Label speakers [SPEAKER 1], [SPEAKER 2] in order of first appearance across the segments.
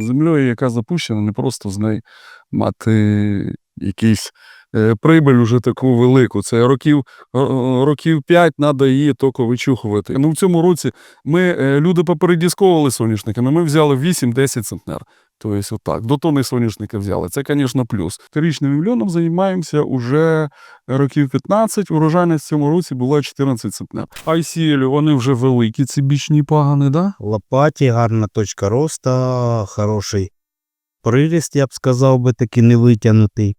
[SPEAKER 1] землею, яка запущена, не просто з неї мати якийсь е, прибиль уже таку велику. Це років, років 5 треба її тільки вичухувати. Ну, в цьому році ми, е, люди попередісковували соняшниками, ми взяли 8-10 центнер. Тобто, отак, до тони соняшника взяли. Це, звісно, плюс. Трирічним мільйоном займаємося уже років 15. Урожайність в цьому році була 14 центнер. ICL, вони вже великі, ці бічні пагани, да?
[SPEAKER 2] лопаті, гарна точка росту, хороший приріст, я б сказав би, таки не витягнутий.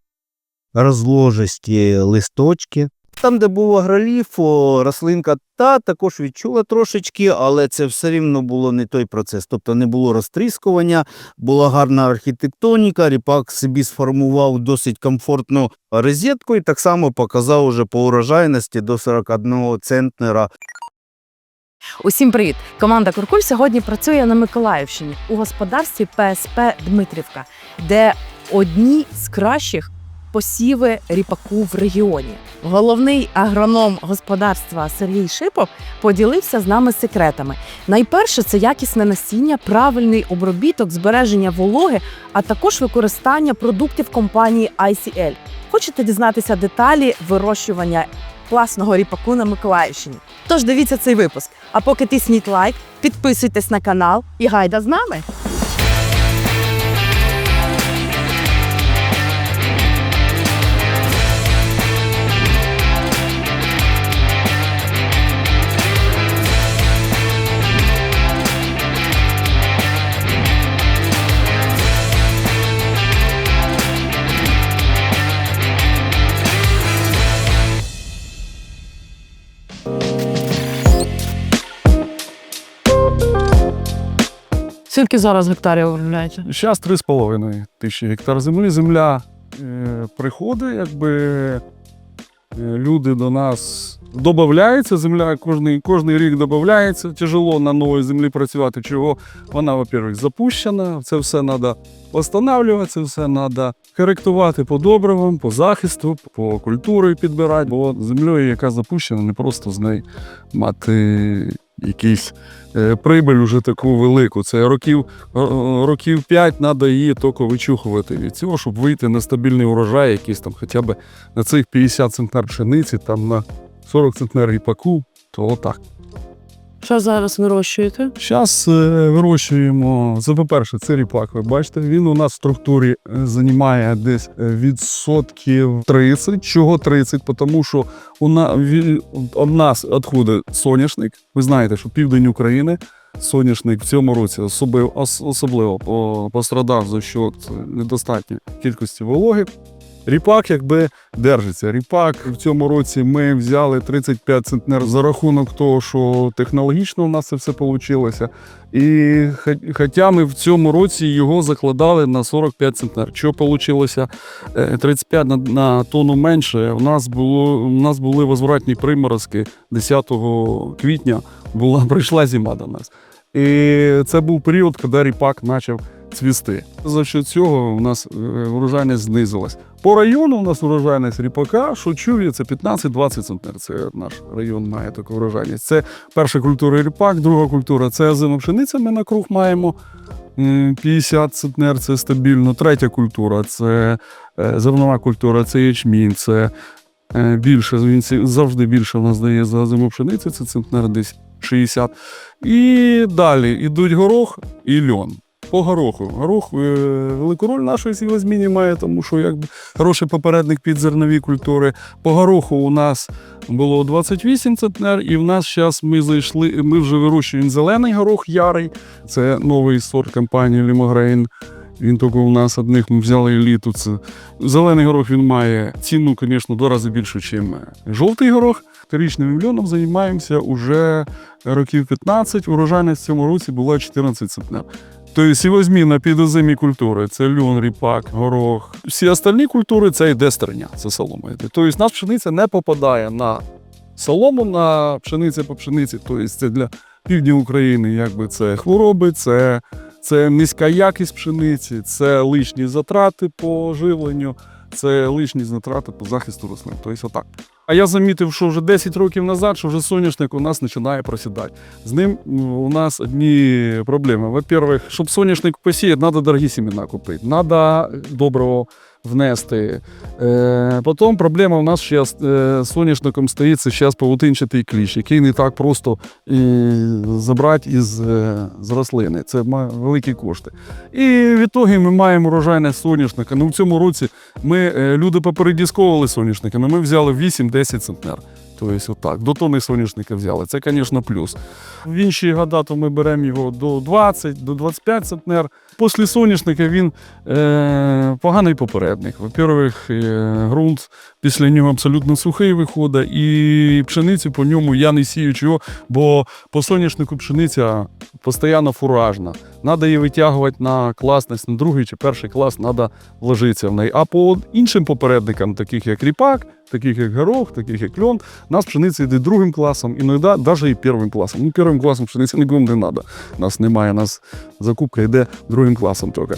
[SPEAKER 2] Розложисті листочки. Там, де був агроліф, рослинка та також відчула трошечки, але це все рівно було не той процес. Тобто не було розтріскування, була гарна архітектоніка, ріпак собі сформував досить комфортну розетку і так само показав уже по урожайності до 41 центнера
[SPEAKER 3] Усім привіт! Команда Куркуль сьогодні працює на Миколаївщині у господарстві ПСП Дмитрівка, де одні з кращих посіви ріпаку в регіоні. Головний агроном господарства Сергій Шипов поділився з нами секретами. Найперше це якісне насіння, правильний обробіток, збереження вологи, а також використання продуктів компанії ICL. Хочете дізнатися деталі вирощування класного ріпаку на Миколаївщині? Тож дивіться цей випуск. А поки тисніть лайк, підписуйтесь на канал і гайда з нами. Скільки зараз гектарів виробляєте?
[SPEAKER 1] Зараз 3,5 тисячі гектар землі. Земля е, приходить, якби е, люди до нас додаються, земля кожний, кожний рік додається. Тяжело на новій землі працювати. Чого вона, во-первых, запущена, це все треба встановлювати, це все треба коректувати по добривам, по захисту, по культурі підбирати. Бо землею, яка запущена, не просто з неї мати якийсь е, прибиль уже таку велику. Це років, років 5 треба її тільки вичухувати від цього, щоб вийти на стабільний урожай, якийсь там хоча б на цих 50 центнер пшениці, там на 40 центнер ріпаку, то отак.
[SPEAKER 3] Що зараз вирощуєте?
[SPEAKER 1] Зараз вирощуємо. Це, по-перше, це ріпак. Ви бачите, він у нас в структурі е, займає десь е, відсотків 30. Чого 30? Тому що у нас, від нас відходить соняшник. Ви знаєте, що південь України. Соняшник в цьому році особливо, особливо по- пострадав за счет недостатньої кількості вологи. Ріпак якби держиться. Ріпак в цьому році ми взяли 35 центнер за рахунок того, що технологічно у нас це все вийшло. І хоча ми в цьому році його закладали на 45 центнер. Що вийшло 35 на, на тонну менше. У нас було у нас були возвратні приморозки 10 квітня. Була прийшла зима до нас. І це був період, коли ріпак почав цвісти. За що цього у нас е, урожайність знизилась. По району у нас урожайність ріпака, що чує, це 15-20 центнер. Це наш район має таку урожайність. Це перша культура ріпак, друга культура це озима пшениця. Ми на круг маємо. 50 центнер це стабільно. Третя культура це е, зернова культура, це ячмінь, це е, більше. Він завжди більше в нас дає за зиму це центнер десь 60. І далі йдуть горох і льон. По гороху. Горох е, велику роль нашої сівозміні має, тому що якби хороший попередник під зернові культури. По гороху у нас було 28 центнер, і в нас зараз ми зайшли, ми вже вирощуємо зелений горох ярий. Це новий сорт компанії Лімогрейн. Він тільки у нас одних ми взяли еліту. Це зелений горох він має ціну, звісно, два рази більше, ніж жовтий горох. Трирічним мільйоном займаємося уже років 15. Урожайність в цьому році була 14 центнер. Тобто сівозміна під озимі культури це льон, ріпак, горох. Всі остальні культури це йде стерня, це солома. Тобто нас пшениця не попадає на солому, на пшениця по пшениці. Тобто це для півдня України, якби це хвороби, це, це низька якість пшениці, це лишні затрати по живленню, це лишні затрати по захисту рослин. Тобто отак. А я замітив, що вже 10 років назад, що вже соняшник у нас починає просідати. З ним у нас одні проблеми. Во-первых, щоб соняшник посіяти, треба дорогі семена купити, треба доброго внести. Е, потім проблема у нас ще з е, соняшником стоїть це зараз павутинчатий кліщ, який не так просто е, забрати із е, з рослини. Це ма- великі кошти. І в ітогі ми маємо урожайне соняшника. Ну, в цьому році ми е, люди попередісковували соняшниками, ми взяли 8-10 центнер. Тобто, отак, до тони соняшника взяли. Це, звісно, плюс. В інші года ми беремо його до 20, до 25 центнер. Після соняшника він е, поганий попередник. Во-первых, е, ґрунт після нього абсолютно сухий виходить, і пшеницю по ньому я не сію чого, бо по соняшнику пшениця постійно фуражна. Надо її витягувати на класність, на другий чи перший клас, треба вложитися в неї. А по іншим попередникам, таких як ріпак, таких як горох, таких як льон, у нас пшениця йде другим класом, іноді навіть і першим класом. Ну, першим класом пшениці нікому не треба. Нас немає, у нас закупка йде другим класом тільки.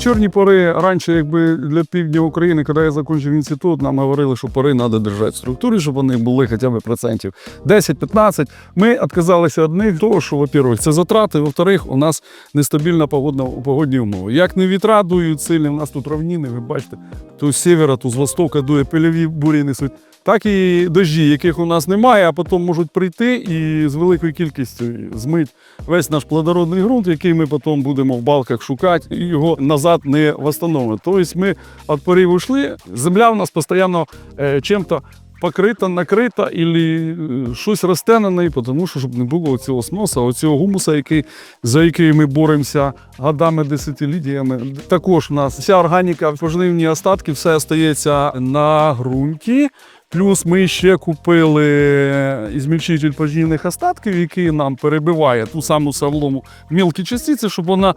[SPEAKER 1] Чорні пори раніше, якби для півдня України, коли я закінчив інститут, нам говорили, що пори треба держати в структурі, щоб вони були хоча б процентів 10-15. Ми відказалися від них, того, що, во-первых, це затрати, во-вторых, у нас нестабільна погодна, погодні умови. Як не вітра дують сильні, у нас тут равніни, ви бачите, то з севера, то з востока дує пильові бурі несуть. Так і дощі, яких у нас немає, а потім можуть прийти і з великою кількістю змить весь наш плодородний ґрунт, який ми потім будемо в балках шукати, і його назад не встановимо. Тобто ми від порів ушли, земля в нас постійно е, чим-то покрита, накрита, і щось росте на неї, тому що щоб не було цього сноса, оцього гумуса, який, за який ми боремося годами, десятиліттями. Також у нас вся органіка, пожнивні остатки, все остається на ґрунті. Плюс ми ще купили ізмільчитель пожнівних остатків, який нам перебиває ту саму солому в мілкі частиці, щоб вона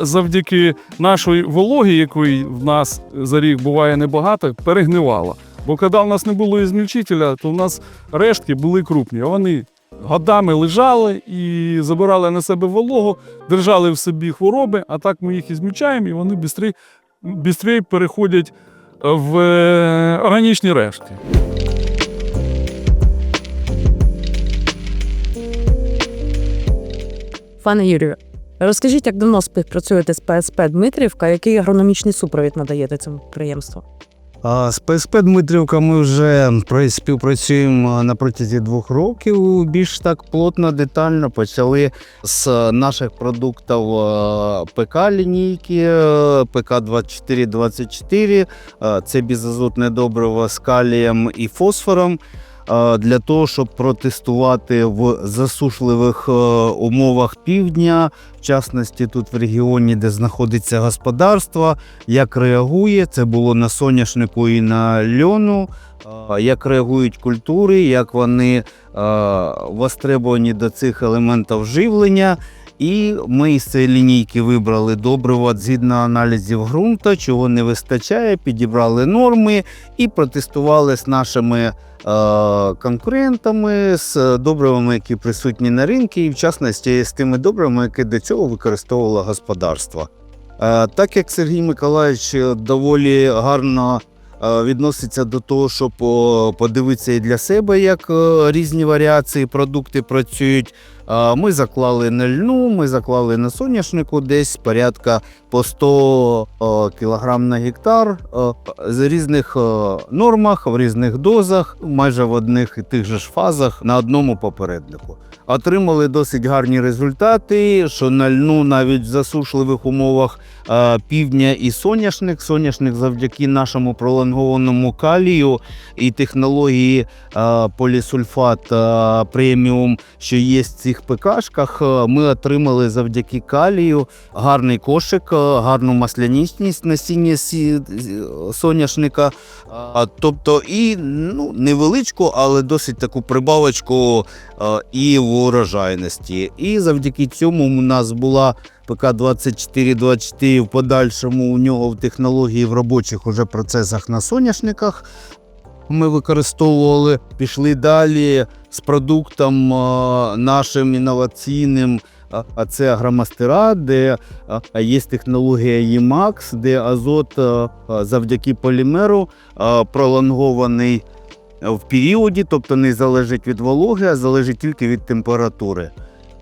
[SPEAKER 1] завдяки нашої вологі, якої в нас за рік буває небагато, перегнивала. Бо коли в нас не було ізмільчителя, то в нас рештки були крупні. Вони годами лежали і забирали на себе вологу, держали в собі хвороби, а так ми їх ізмільчаємо, і вони швидше переходять в е, органічні рештки.
[SPEAKER 3] Пане Юрію, розкажіть, як давно співпрацюєте з ПСП Дмитрівка, який агрономічний супровід надаєте цьому підприємству?
[SPEAKER 2] З ПСП Дмитрівка ми вже співпрацюємо на протязі двох років. Більш так плотно, детально почали з наших продуктів е, ПК лінійки, е, ПК 2424. е, Це бізазотне добриво з калієм і фосфором. Для того, щоб протестувати в засушливих е, умовах півдня, в частності тут в регіоні, де знаходиться господарство, як реагує. Це було на соняшнику і на льону. Як реагують культури, як вони востребовані до цих елементів живлення. І ми з цієї лінійки вибрали добриво згідно аналізів ґрунту, чого не вистачає, підібрали норми і протестували з нашими е, конкурентами, з добривами, які присутні на ринку, і в частності з тими добривами, які до цього використовувало господарство. Е, Так як Сергій Миколаївич доволі гарно е, відноситься до того, щоб подивитися і для себе, як різні варіації продукти працюють. Ми заклали на льну, ми заклали на соняшнику десь порядка по 100 о, кілограм на гектар з різних нормах, в різних дозах, майже в одних і тих же ж фазах на одному попереднику. Отримали досить гарні результати, що на льну навіть в засушливих умовах півдня і соняшник. Соняшник завдяки нашому пролонгованому калію і технології е, полісульфат е, преміум, що є в цих ПКшках, е, ми отримали завдяки калію гарний кошик, е, гарну маслянісність насіння сі- соняшника. Тобто і ну, невеличку, але досить таку прибавочку е, і в урожайності. І завдяки цьому у нас була ПК 2424 в подальшому у нього в технології в робочих уже процесах на соняшниках. Ми використовували, пішли далі з продуктом нашим інноваційним а, це агромастера, де є технологія EMAX, де азот завдяки полімеру пролонгований в періоді, тобто не залежить від вологи, а залежить тільки від температури.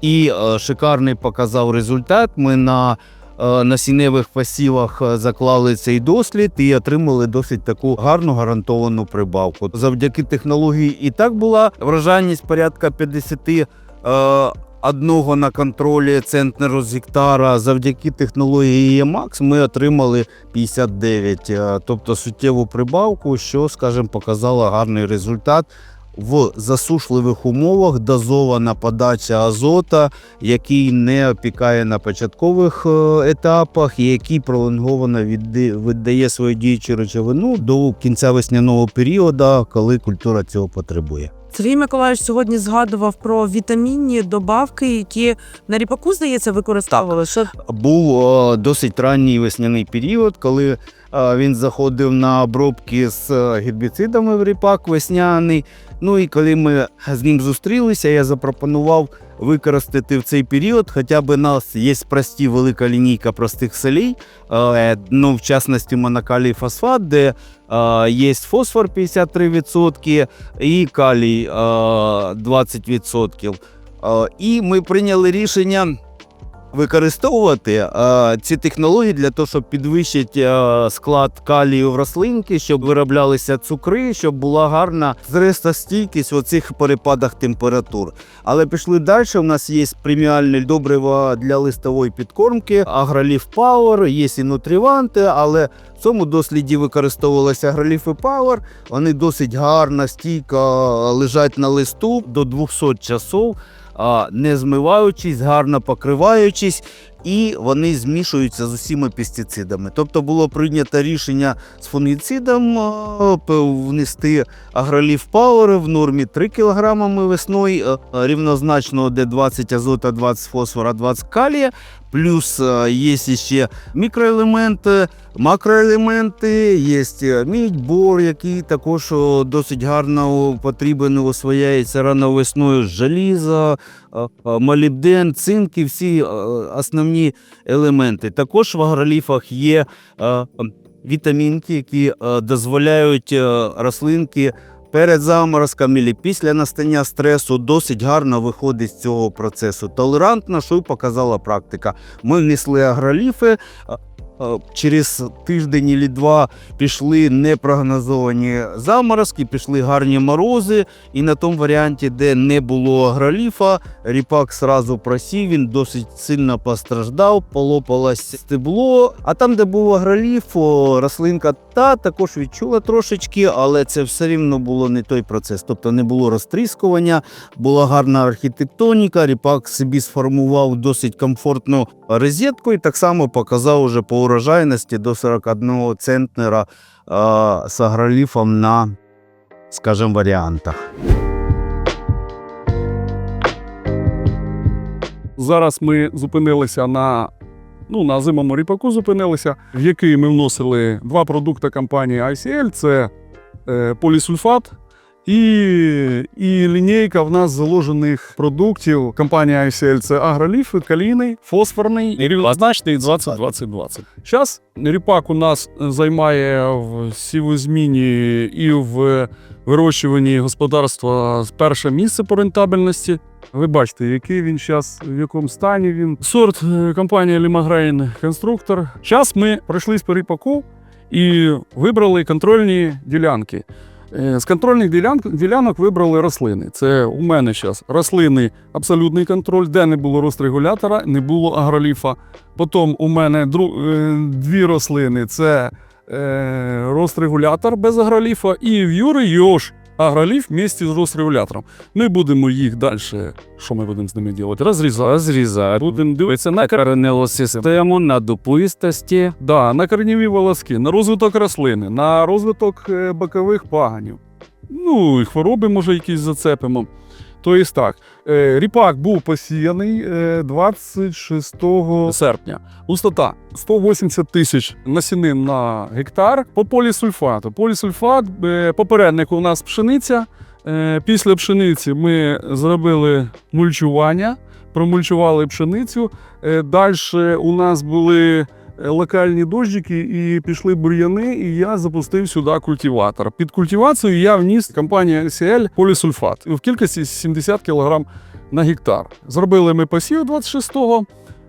[SPEAKER 2] І е, шикарний показав результат. Ми на е, насінневих посівах е, заклали цей дослід і отримали досить таку гарну гарантовану прибавку. Завдяки технології і так була врожайність порядка 50 е, одного на контролі центнеру з гектара. Завдяки технології EMAX ми отримали 59, е, тобто суттєву прибавку, що, скажімо, показало гарний результат. В засушливих умовах дозована подача азота, який не опікає на початкових е, етапах, і який пролонговано віддає свою діючу речовину до кінця весняного періоду, коли культура цього потребує.
[SPEAKER 4] Сергій Миколаївич сьогодні згадував про вітамінні добавки, які на ріпаку, здається, використовували.
[SPEAKER 2] Був е, досить ранній весняний період, коли він заходив на обробки з е, гербіцидами в ріпак весняний. Ну і коли ми з ним зустрілися, я запропонував використати в цей період. Хоча б у нас є прості велика лінійка простих солей, ну в частності монокалій фосфат, де е, є фосфор 53% і калій е, 20%. Е, І ми прийняли рішення використовувати е, ці технології для того, щоб підвищити е, склад калію в рослинки, щоб вироблялися цукри, щоб була гарна зрестостійкість в оцих перепадах температур. Але пішли далі. У нас є преміальне добриво для листової підкормки, агроліф Power, є і нутріванти, але в цьому досліді використовувалися агроліф і Power. Вони досить гарно, стійко лежать на листу до 200 часов а, не змиваючись, гарно покриваючись, і вони змішуються з усіма пестицидами. Тобто було прийнято рішення з фунгіцидом внести агроліф Power в нормі 3 кг весною, рівнозначно, де 20 азота, 20 фосфора, 20 калія. Плюс є ще мікроелементи, макроелементи, є е, мідь, бор, який також досить гарно потрібен освояється рано весною, желізо, а, а, молібден, цинк і всі основні елементи. Також в агроліфах є вітамінки, які дозволяють рослинки перед заморозками чи після настання стресу досить гарно виходить з цього процесу. Толерантно, що й показала практика. Ми внесли агроліфи. Через тиждень чи два пішли непрогнозовані заморозки, пішли гарні морози, і на тому варіанті, де не було агроліфа, ріпак сразу просів, він досить сильно постраждав, полопалось стебло. А там, де був агроліф, рослинка та також відчула трошечки, але це все рівно було не той процес. Тобто не було розтріскування, була гарна архітектоніка, ріпак собі сформував досить комфортну розетку і так само показав уже по урожайності до 41 центнера а, з агроліфом на, скажімо, варіантах.
[SPEAKER 1] Зараз ми зупинилися на, ну, на зимому ріпаку зупинилися, в який ми вносили два продукти компанії ICL: це е, полісульфат і, і лінійка в нас заложених продуктів компанії ICL це агроліф, калійний, фосфорний і рівнозначний 20-20-20. Зараз ріпак у нас займає в сівозміні і в вирощуванні господарства перше місце по рентабельності. Ви бачите, який він зараз, в якому стані він. Сорт е, компанія Лімагрейн конструктор. Зараз ми пройшли з перепаку і вибрали контрольні ділянки. Е, З контрольних ділянок, вибрали рослини. Це у мене зараз рослини абсолютний контроль, де не було розрегулятора, не було агроліфа. Потім у мене е, дві рослини це е, розрегулятор без агроліфа, і в Юри Йош агроліф вместе з розрегулятором. Ми будемо їх далі. Що ми будемо з ними робити? Розрізати.
[SPEAKER 5] Розрізати.
[SPEAKER 1] Будемо дивитися на, кор...
[SPEAKER 5] кореневу систему, на допистості,
[SPEAKER 1] да, на корніві волоски, на розвиток рослини, на розвиток е, бокових паганів. Ну, і хвороби, може, якісь зацепимо. Тобто так, е, ріпак був посіяний е, 26 серпня. Густота 180 тисяч насінин на гектар по полісульфату. Полісульфат, е, попередник у нас пшениця. Е, Після пшениці ми зробили мульчування. промульчували пшеницю. Далі у нас були е, локальні дощики і пішли бур'яни, і я запустив сюди культиватор. Під культивацію я вніс компанія LCL полісульфат в кількості 70 кг на гектар. Зробили ми посів 26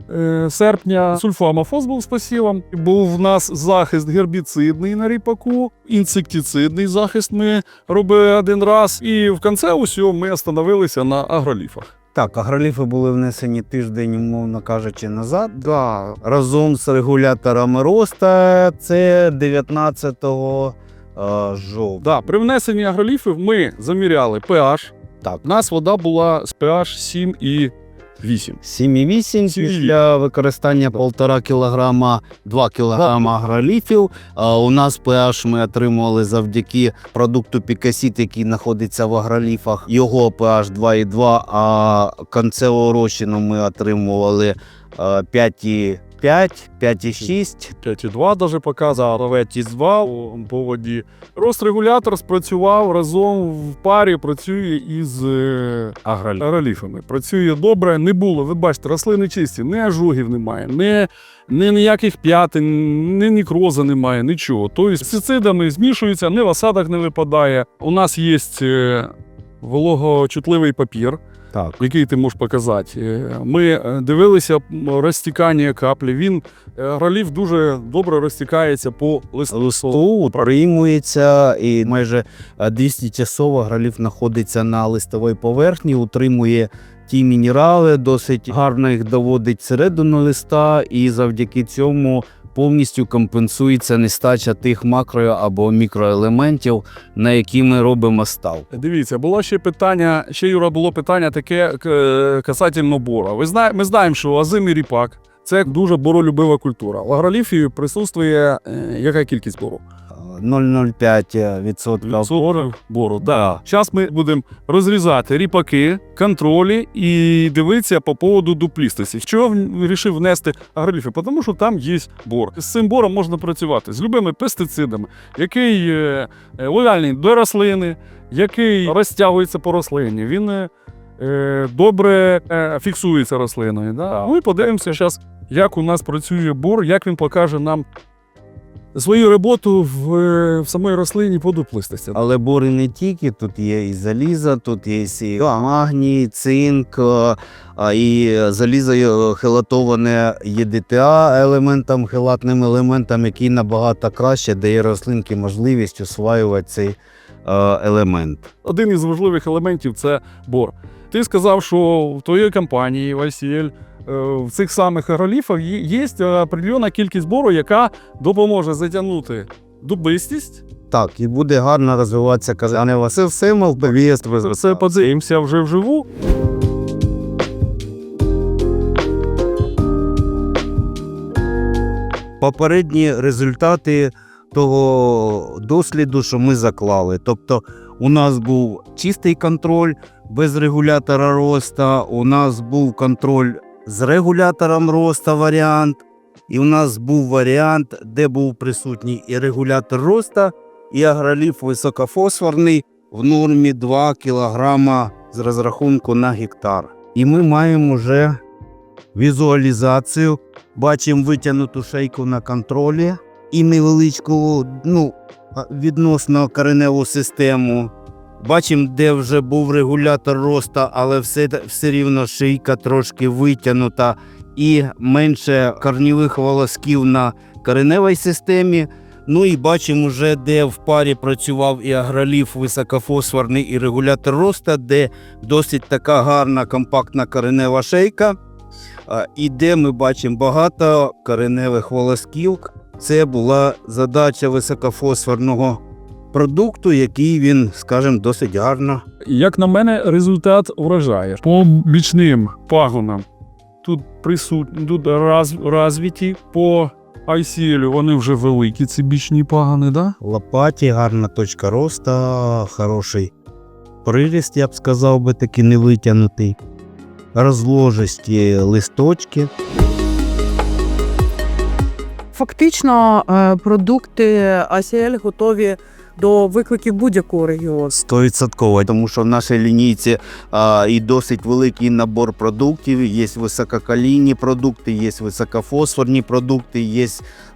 [SPEAKER 1] е, серпня. Сульфамофос був з посівом. Був в нас захист гербіцидний на ріпаку, інсектицидний захист ми робили один раз. І в кінці усього ми остановилися на агроліфах.
[SPEAKER 2] Так, агроліфи були внесені тиждень, умовно кажучи, назад. Да. Разом з регуляторами роста це 19 е, жовтня.
[SPEAKER 1] Да, при внесенні агроліфів ми заміряли pH.
[SPEAKER 2] Так.
[SPEAKER 1] У нас вода була з pH 7 і 8.
[SPEAKER 2] 7,8 Сім і після використання 1,5 кілограма, 2 кілограма агроліфів. У нас pH ми отримували завдяки продукту Пікасіт, який знаходиться в агроліфах. Його pH 2,2, а концевого розчину ми отримували е, 5,5. 5, 5,6.
[SPEAKER 1] 5,2 даже показав, гравець по воді. Росрегулятор спрацював разом в парі, працює із е, агроліфами. Працює добре, не було. Ви бачите, рослини чисті, не ажугів немає, не ні, ніяких п'ятин, ні нікроза немає, нічого. Тобто з цицидами змішуються, не в осадах не випадає. У нас є е, вологочутливий папір.
[SPEAKER 2] Так.
[SPEAKER 1] який ти можеш показати. Е, Ми е, дивилися розтікання каплі. Він е, дуже добре розтікається по листу.
[SPEAKER 2] Листу утримується і майже е, 200 часово агроліф знаходиться на листовій поверхні, утримує ті мінерали, досить гарно їх доводить всередину листа, і завдяки цьому повністю компенсується нестача тих макро або мікроелементів, на які ми робимо став.
[SPEAKER 1] Дивіться, було ще питання, ще Юра, було питання таке к- касательно бора. Ви знає, ми знаємо, що озимий ріпак це дуже боролюбива культура. В агроліфії присутствує е, яка кількість бору?
[SPEAKER 2] 0,05%
[SPEAKER 1] Відсотків бору. Да. Зараз ми будемо розрізати ріпаки, контролі і дивитися по поводу дуплістості. Чого вирішив внести агроліфи? Тому що там є бор. З цим бором можна працювати з любими пестицидами, який е, е, лояльний до рослини, який розтягується по рослині. Він е, добре фіксується рослиною. Да? Ми подивимося зараз, як у нас працює бор, як він покаже нам свою роботу в, е, в самій рослині по дуплистості.
[SPEAKER 2] Але бори не тільки, тут є і залізо, тут є і магній, цинк, е, і залізо е, хелатоване ЄДТА елементом, хелатним елементом, який набагато краще дає рослинки можливість осваювати цей е, елемент.
[SPEAKER 1] Один із важливих елементів це бор. Ти сказав, що в твоїй компанії в ICL е, в цих самих агроліфах є определена кількість бору, яка допоможе затягнути дубистість.
[SPEAKER 2] Так, і буде гарно розвиватися казанева система в повітрі.
[SPEAKER 1] Це подивимося вже вживу.
[SPEAKER 2] попередні результати того досліду, що ми заклали. Тобто, у нас був чистий контроль без регулятора роста, у нас був контроль з регулятором роста варіант, і у нас був варіант, де був присутній і регулятор роста, і агроліф високофосфорний в нормі 2 кг з розрахунку на гектар. І ми маємо вже візуалізацію Бачимо витягнуту шейку на контролі і невеличку, ну, відносно кореневу систему. Бачимо, де вже був регулятор роста, але все, все рівно шийка трошки витягнута і менше корнівих волосків на кореневій системі. Ну і бачимо вже, де в парі працював і агроліф високофосфорний, і регулятор роста, де досить така гарна компактна коренева шейка. І де ми бачимо багато кореневих волосків. Це була задача високофосфорного продукту, який він, скажімо, досить гарно.
[SPEAKER 1] Як на мене, результат вражає. По бічним пагонам тут присутні, тут раз, розвиті, по ICL вони вже великі, ці бічні пагони, да?
[SPEAKER 2] Лопаті, гарна точка росту, хороший приріст, я б сказав би, такий не витягнутий. Розложисті листочки.
[SPEAKER 4] Фактично, е, продукти ACL готові до викликів будь-якого регіону.
[SPEAKER 2] Стовідсотково, тому що в нашій лінійці а, і досить великий набор продуктів. Є висококалійні продукти, є високофосфорні продукти, є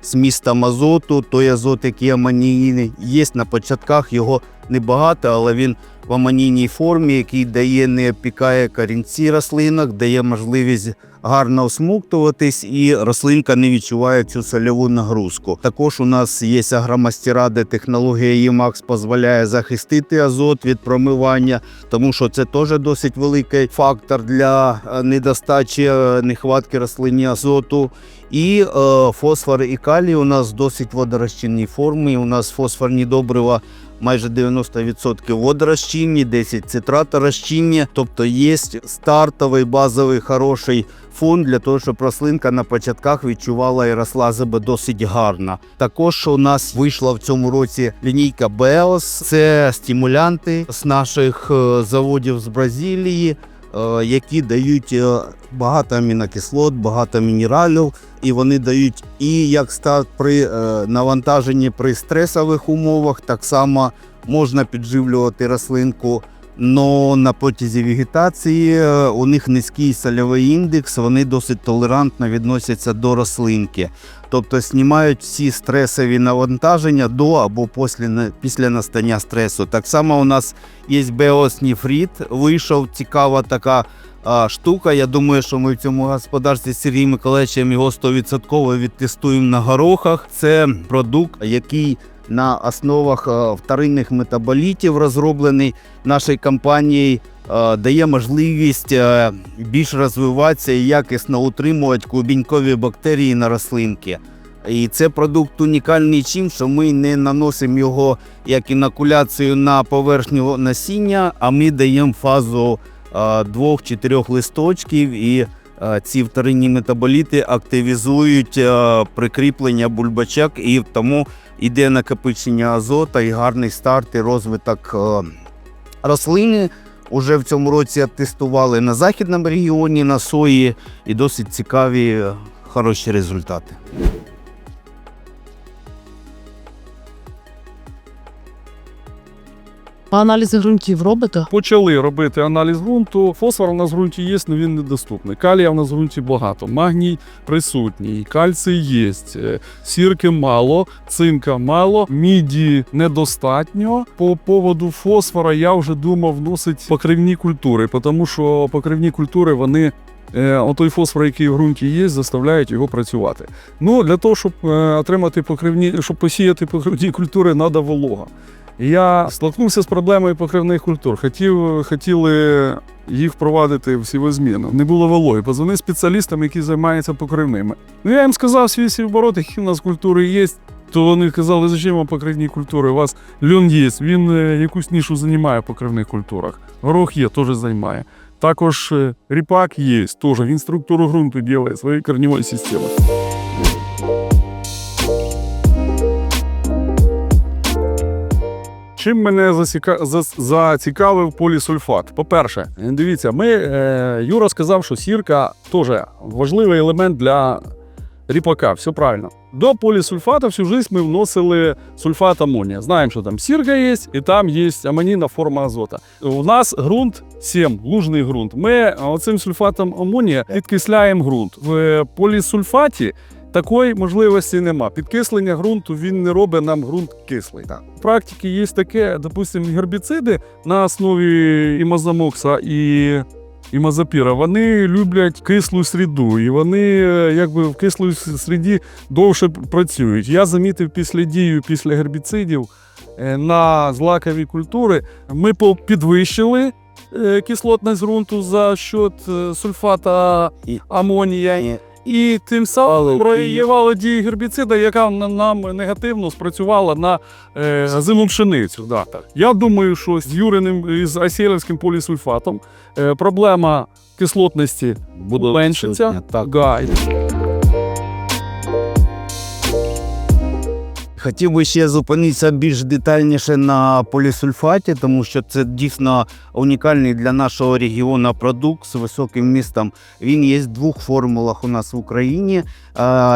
[SPEAKER 2] з мазоту. азоту, той азот, який амонійний. Є на початках його небагато, але він в амонійній формі, який дає, не опікає корінці рослинок, дає можливість гарно осмоктуватись, і рослинка не відчуває цю сольову нагрузку. Також у нас є агромастера, де технологія EMAX дозволяє захистити азот від промивання, тому що це теж досить великий фактор для е, недостачі е, нехватки рослині азоту. І е, фосфор і калій у нас досить водорозчинній формі. У нас фосфорні добрива майже 90% водорозчинні, 10 цитраторозчинні. Тобто є стартовий базовий хороший фон для того, щоб рослинка на початках відчувала і росла себе досить гарно. Також у нас вийшла в цьому році лінійка Беос. Це стимулянти з наших е, заводів з Бразилії. Е, Які дають е, багато амінокислот, багато мінералів, і вони дають і як старт при е, навантаженні при стресових умовах, так само можна підживлювати рослинку. Но на протязі вегетації е, у них низький сольовий індекс, вони досить толерантно відносяться до рослинки. Тобто знімають всі стресові навантаження до або після, після настання стресу. Так само у нас є Беосніфріт, вийшов цікава така штука. Я думаю, що ми в цьому господарстві з Сергієм Миколаївичем його 100% відтестуємо на горохах. Це продукт, який на основах е, вторинних метаболітів розроблений нашою компанією, е, дає можливість е, більш розвиватися і якісно утримувати клубінькові бактерії на рослинки. І це продукт унікальний чим, що ми не наносимо його як інокуляцію на поверхню насіння, а ми даємо фазу двох чи трьох листочків, і ці вторинні метаболіти активізують е, прикріплення бульбачок, і тому йде накопичення азота і гарний старт і розвиток е, рослини. Уже в цьому році тестували на західному регіоні на сої і досить цікаві, е, хороші результати.
[SPEAKER 3] А аналізи ґрунтів робите?
[SPEAKER 1] Почали робити аналіз ґрунту. Фосфор у нас в ґрунті є, але він недоступний. Калія в нас в ґрунті багато. Магній присутній, кальцій є, е, сірки мало, цинка мало, міді недостатньо. По поводу фосфора я вже думав вносити покривні культури, тому що покривні культури вони. е, Отой фосфор, який в ґрунті є, заставляють його працювати. Ну, для того, щоб е, отримати покривні, щоб посіяти покривні культури, треба волога. Я столкнувся з проблемою покривних культур. Хотів, хотіли їх впровадити в сівозміну. Не було вологи. Позвонив спеціалістам, які займаються покривними. Ну я їм сказав свій сівоборот, які в нас культури є. То вони казали, зачем вам покривні культури? У вас льон є, він е, якусь нішу займає в покривних культурах. Горох є, теж займає. Також е, ріпак є, теж він структуру ґрунту робить, своєї корневої системи. Чим мене засіка... зацікавив полісульфат? По-перше, дивіться, ми, е, Юра сказав, що сірка теж важливий елемент для ріпака, все правильно. До полісульфата всю життя ми вносили сульфат амонія. Знаємо, що там сірка є, і там є амонійна форма азота. У нас ґрунт 7, лужний ґрунт. Ми оцим сульфатом амонія підкисляємо ґрунт. В полісульфаті Такої можливості нема. Підкислення ґрунту він не робить нам ґрунт кислий.
[SPEAKER 2] Так.
[SPEAKER 1] В практиці є таке, допустимо, гербіциди на основі імазамокса і імазапіра, вони люблять кислу среду, і вони е, якби в кислій среді довше працюють. Я замітив після дію, після гербіцидів е, на злакові культури ми підвищили е, кислотність ґрунту за счет сульфата амонія.
[SPEAKER 2] І
[SPEAKER 1] тим самим
[SPEAKER 2] Але
[SPEAKER 1] дії гербіцида, яка нам негативно спрацювала на е, зиму пшеницю. Да. Я думаю, що з Юриним із асіелівським полісульфатом е, проблема кислотності
[SPEAKER 2] буде
[SPEAKER 1] меншиться.
[SPEAKER 2] Так. Хотів би ще зупинитися більш детальніше на полісульфаті, тому що це дійсно унікальний для нашого регіону продукт з високим містом. Він є в двох формулах у нас в Україні.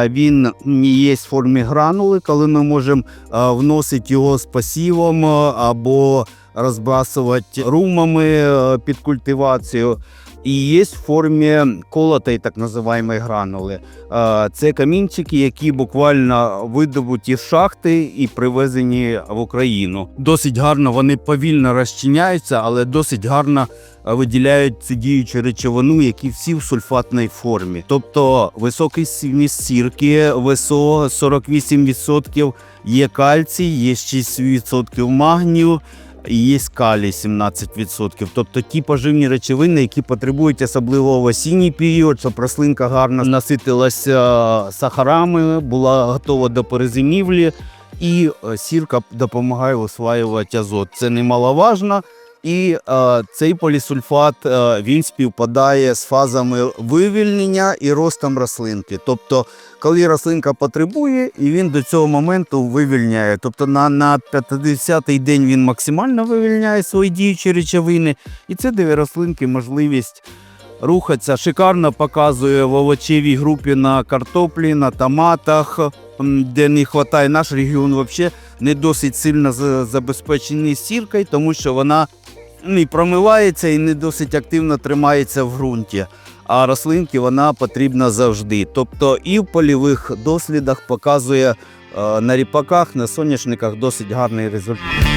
[SPEAKER 2] Він є в формі гранули, коли ми можемо вносити його з пасівом або розбрасувати румами під культивацію. І є в формі колотої так називаємої гранули. Е, Це камінчики, які буквально видобуті з шахти і привезені в Україну. Досить гарно вони повільно розчиняються, але досить гарно е, виділяють цю діючу речовину, які всі в сульфатній формі. Тобто високий вміст сірки, ВСО 48%, є кальцій, є 6% магнію. Є калій 17%. Тобто ті поживні речовини, які потребують особливо в осінній період, щоб рослинка гарно наситилася сахарами, була готова до перезимівлі, і е, сірка допомагає усваювати азот. Це немаловажно. І е, цей полісульфат е, він співпадає з фазами вивільнення і ростом рослинки. Тобто, коли рослинка потребує, і він до цього моменту вивільняє. Тобто на, на 50-й день він максимально вивільняє свої діючі речовини, і це дає рослинки можливість рухатися. Шикарно показує в овочевій групі на картоплі, на томатах, де не вистачає. Наш регіон взагалі не досить сильно забезпечений сіркою, тому що вона не промивається і не досить активно тримається в ґрунті. А рослинки вона потрібна завжди. Тобто і в польових дослідах показує е, на ріпаках, на соняшниках досить гарний результат.